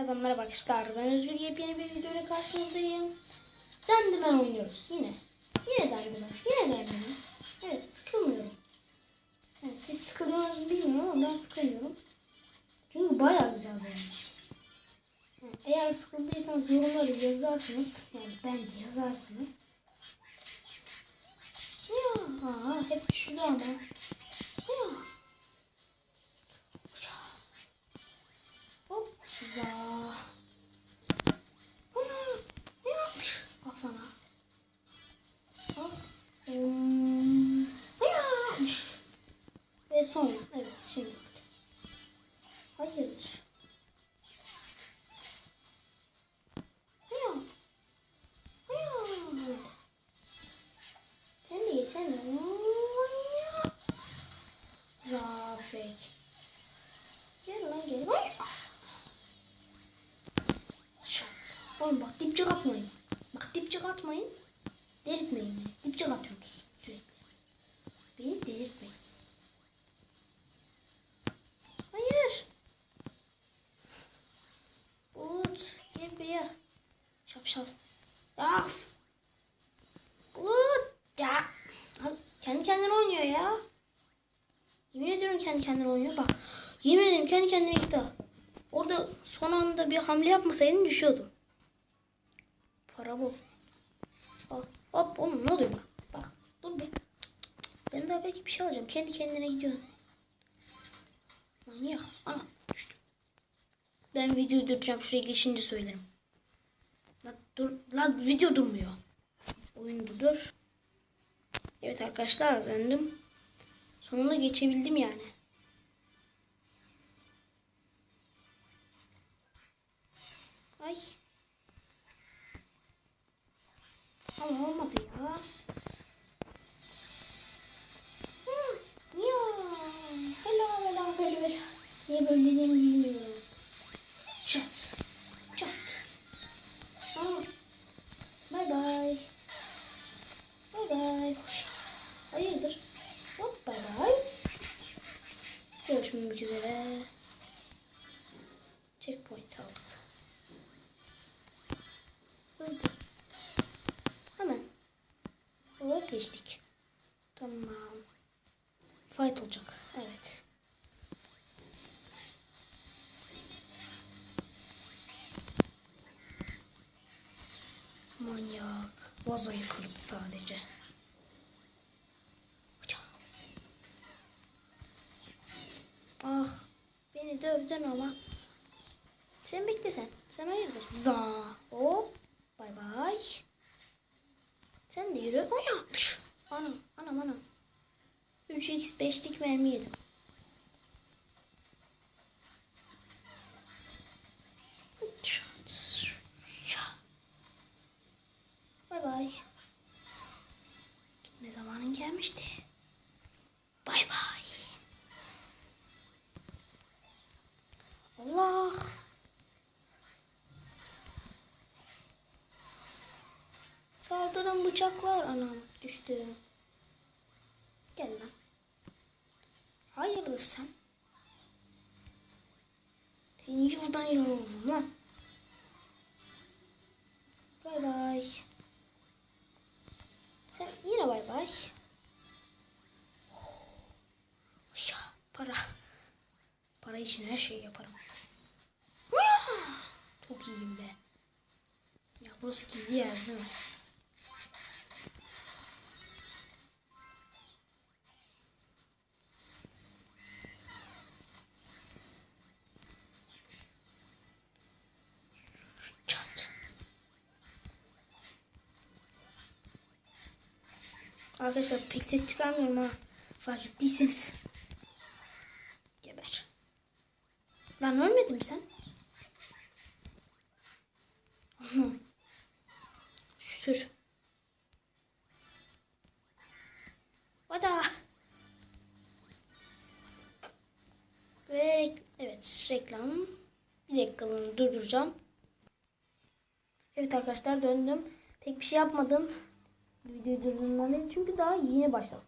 Tekrardan merhaba arkadaşlar. Ben Özgür yepyeni bir videoyla karşınızdayım. Dendimen oynuyoruz yine. Yine dendimen. Yine dendimen. Evet sıkılmıyorum. Yani siz sıkılıyor musunuz bilmiyorum ama ben sıkılmıyorum. Çünkü bayağı güzel. Yani eğer sıkıldıysanız yorumları yazarsınız. Yani bence yazarsınız. Ya aa, hep düşüyor ama. Ya. Zafek. Gel lan gel. Ay. Şart. Oğlum bak dipçik atmayın. Bak dipçik atmayın. Delirtmeyin beni. Dipçik atıyorsunuz sürekli. Beni delirtmeyin. Hayır. Bulut gel buraya. Şapşal. Ya. Bulut. Ya. Abi, kendi kendine oynuyor ya. Yemin ediyorum kendi kendine oynuyor. Bak. Yemin ederim kendi kendine gitti. Orada son anda bir hamle yapmasaydın düşüyordu. Para bu. Hop, hop oğlum ne oluyor bak. Bak dur bir. Ben daha belki bir şey alacağım. Kendi kendine gidiyor. Manyak. Ana düştüm. Ben videoyu durduracağım. Şuraya geçince söylerim. La, dur, la video durmuyor. Oyun durdur. Evet arkadaşlar döndüm. Sonunda geçebildim yani. Ama olmadı ya. Ya. Helal helal helal. Niye böyle dediğimi bilmiyorum. Çat. Çat. Aa. Bye bye. Bye bye. Hayırdır? Hop bye bye. Görüşmek üzere. Checkpoint aldık. Hızlı. Olarak geçtik. Tamam. Fight olacak. Evet. Manyak. Vazoyu kırdı sadece. Ah. Beni dövdün ama. Sen bekle sen. Sen hayırdır? Za. Hop. Bay bay. Yürü. Oya. Anam. Anam anam. 3x 5'lik mermi yedim. Bıçaklar anam düştü. Gel lan. Hayırdır sen? Seni yurdan yoruldum lan. Bay bay. Sen yine bay bay. Ya para. Para için her şeyi yaparım. Çok iyiyim be. Ya burası gizli yer değil mi? Arkadaşlar pek ses çıkarmıyorum ha. Fark ettiyseniz. Geber. Lan ölmedin mi sen? Şükür. Vada. Ve evet reklam. Bir dakikalığını durduracağım. Evet arkadaşlar döndüm. Pek bir şey yapmadım. Videoyu durdurmam lazım çünkü daha yeni başladım.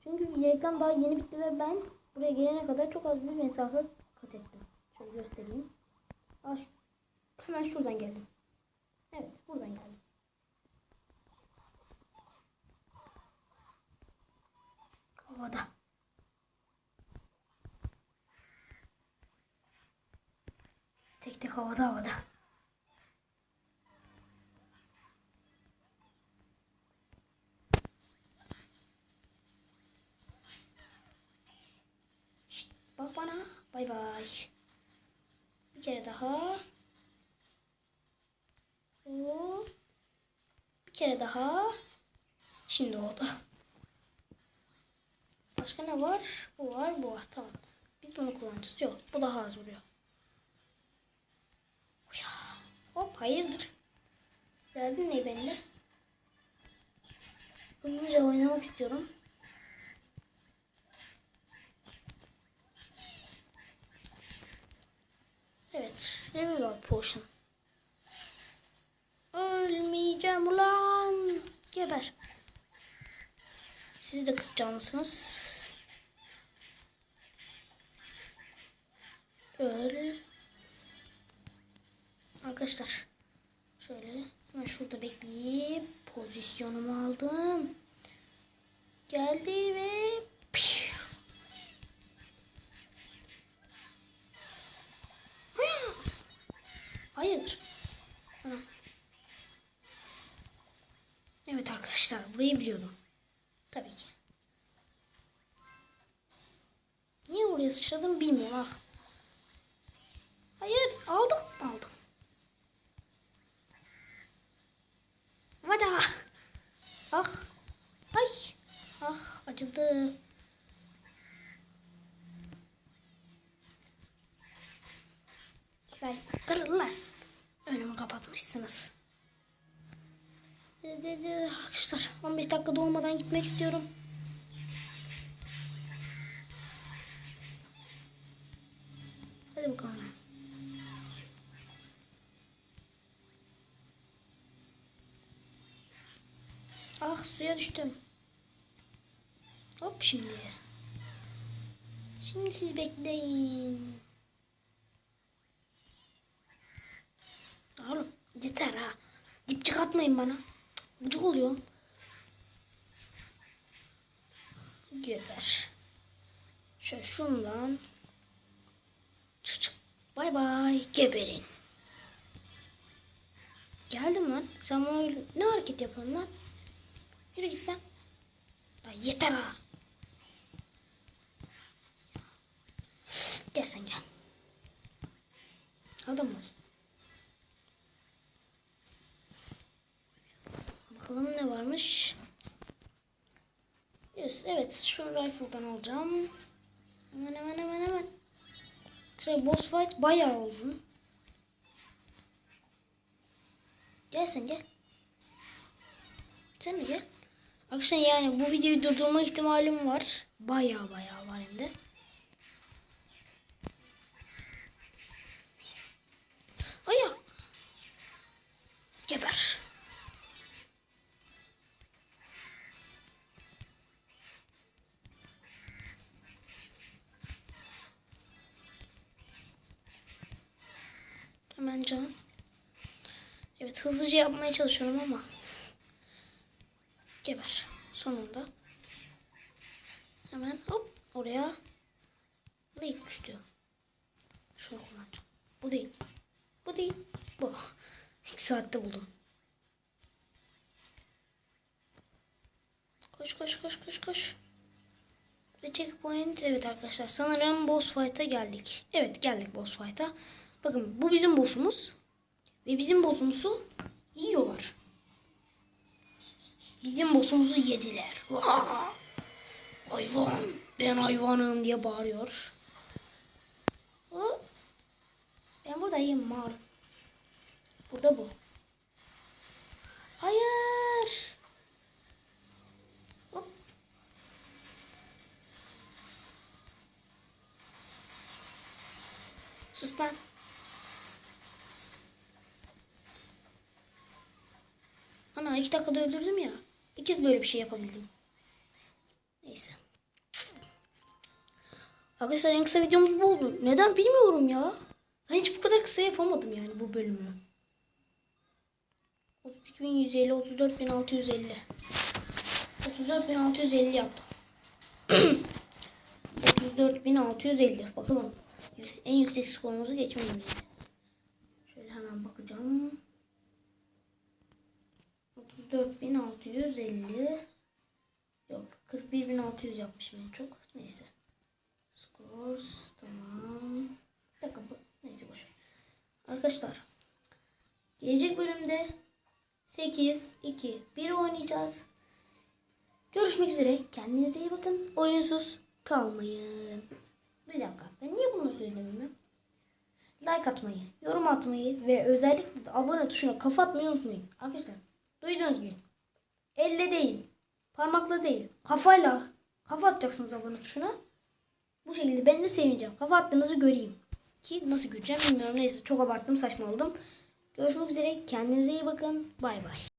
Çünkü reklam daha yeni bitti ve ben buraya gelene kadar çok az bir mesafe kat ettim. Şöyle göstereyim. Hemen şuradan geldim. Evet buradan geldim. Havada. Tek tek havada havada. Şşt, bak bana. Bay bay. Bir kere daha. Hop. Bir kere daha. Şimdi oldu. Başka ne var? Bu var, bu var. Tamam. Biz bunu kullanacağız. Yok, bu daha az vuruyor. Uya. Hop, hayırdır? Verdin ne bende? Hızlıca oynamak istiyorum. Evet, Revival Potion. Ölmeyeceğim ulan. Geber. Siz de 40 canlısınız. Öl. Arkadaşlar. Şöyle hemen şurada bekleyip pozisyonumu aldım. Geldi ve Evet arkadaşlar burayı biliyordum. Tabii ki. Niye oraya sıçradım bilmiyorum ah. Hayır aldım aldım. Hadi ah. Ah. Ay. Ah acıdı. Lan. Önümü kapatmışsınız. De, de, de, arkadaşlar 15 dakika dolmadan gitmek istiyorum. Hadi bakalım. Ah suya düştüm. Hop şimdi. Şimdi siz bekleyin. Oğlum yeter ha. Dipçik atmayın bana. Gıcık oluyorum. Geber. Şöyle şundan. Çık çık. Bay bay. Geberin. Geldim lan. Sen öyle- ne hareket yapıyorsun lan? Yürü git lan. Ya yeter ha. Gel sen gel. Adam ol. Bakalım ne varmış. Yes, evet şu rifle'dan alacağım. Hemen hemen hemen hemen. Güzel boss fight bayağı uzun. Gel sen gel. Sen de gel. Arkadaşlar yani bu videoyu durdurma ihtimalim var. Bayağı bayağı var hem de. Aya. Geber. Hemen can. Evet hızlıca yapmaya çalışıyorum ama. Geber. Sonunda. Hemen hop oraya. Blade düştü. Şunu kullanacağım. Bu değil. Bu değil. Bu. İki saatte buldum. Koş koş koş koş koş. Ve checkpoint evet arkadaşlar sanırım boss fight'a geldik. Evet geldik boss fight'a. Bakın bu bizim boss'umuz. Ve bizim boss'umuzu yiyorlar. Bizim boss'umuzu yediler. Vaa! Hayvan. Ben hayvanım diye bağırıyor. Hop. Ben buradayım mal. Burada bu. Hayır. Hop. Sus. Ana iki dakikada öldürdüm ya. İkiz böyle bir şey yapabildim. Neyse. Arkadaşlar en kısa videomuz bu oldu. Neden bilmiyorum ya. Hiç bu kadar kısa yapamadım. yani bu bölümü. 32.150, 34.650. 34.650 yaptım. 34.650. Bakalım. En yüksek skorumuzu geçmemiz. Şöyle hemen bakacağım. 34.650. Yok. 41.600 yapmışım en çok. Neyse. Scores. Tamam. Bir dakika. Neyse boş. Arkadaşlar. Gelecek bölümde 8, 2, 1 oynayacağız. Görüşmek üzere. Kendinize iyi bakın. Oyunsuz kalmayın. Bir dakika. Ben niye bunu söyledim Like atmayı, yorum atmayı ve özellikle de abone tuşuna kafa atmayı unutmayın. Arkadaşlar duydunuz gibi. Elle değil, parmakla değil, kafayla kafa atacaksınız abone tuşuna. Bu şekilde ben de sevineceğim. Kafa attığınızı göreyim. Ki nasıl göreceğim bilmiyorum. Neyse çok abarttım saçmaladım. Görüşmek üzere. Kendinize iyi bakın. Bay bay.